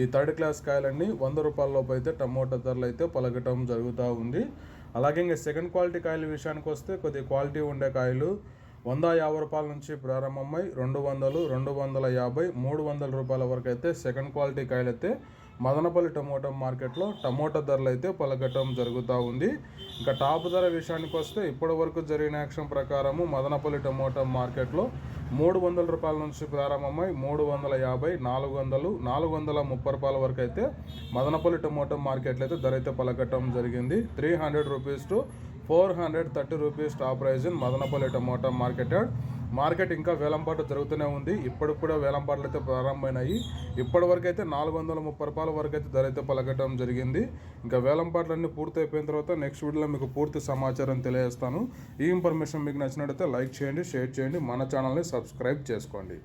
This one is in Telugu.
ఈ థర్డ్ క్లాస్ కాయలన్నీ వంద రూపాయల లోపు అయితే టమోటా ధరలు అయితే పలకటం జరుగుతూ ఉంది. అలాగే ఇంకా సెకండ్ క్వాలిటీ కాయల విషయానికి వస్తే కొద్ది క్వాలిటీ ఉండే కాయలు వంద యాభై రూపాయల నుంచి ప్రారంభమై రెండు వందలు రెండు వందల యాభై మూడు వందల రూపాయల వరకు అయితే సెకండ్ క్వాలిటీ కాయలు అయితే మదనపల్లి టమోటా మార్కెట్లో టమోటా ధరలు అయితే పలకటం జరుగుతూ ఉంది. ఇంకా టాప్ ధర విషయానికి వస్తే ఇప్పటి వరకు జరిగిన యాక్షన్ ప్రకారము మదనపల్లి టమోటా మార్కెట్లో మూడు వందల రూపాయల నుంచి ప్రారంభమై మూడు వందల యాభై నాలుగు వందలు నాలుగు వందల ముప్పై రూపాయల వరకు అయితే మదనపల్లి టమోటా మార్కెట్లో అయితే ధర అయితే పలకటం జరిగింది. Three hundred rupees to four hundred thirty rupees top price in Madanapalli tomato market market ఇంకా వేలంపాట జరుగుతూనే ఉంది. ఇప్పటికి కూడా వేలంపాట్లు అయితే ప్రారంభమైనాయి. ఇప్పటి వరకు అయితే నాలుగు వందల ముప్పై రూపాయల వరకు అయితే ధర అయితే పలకటం జరిగింది. ఇంకా వేలంపాట్లన్నీ పూర్తి అయిపోయిన తర్వాత నెక్స్ట్ వీడియోలో మీకు పూర్తి సమాచారం తెలియజేస్తాను. ఈ ఇన్ఫర్మేషన్ మీకు నచ్చినట్లయితే లైక్ చేయండి షేర్ చేయండి. మన ఛానల్ని సబ్స్క్రైబ్ చేసుకోండి.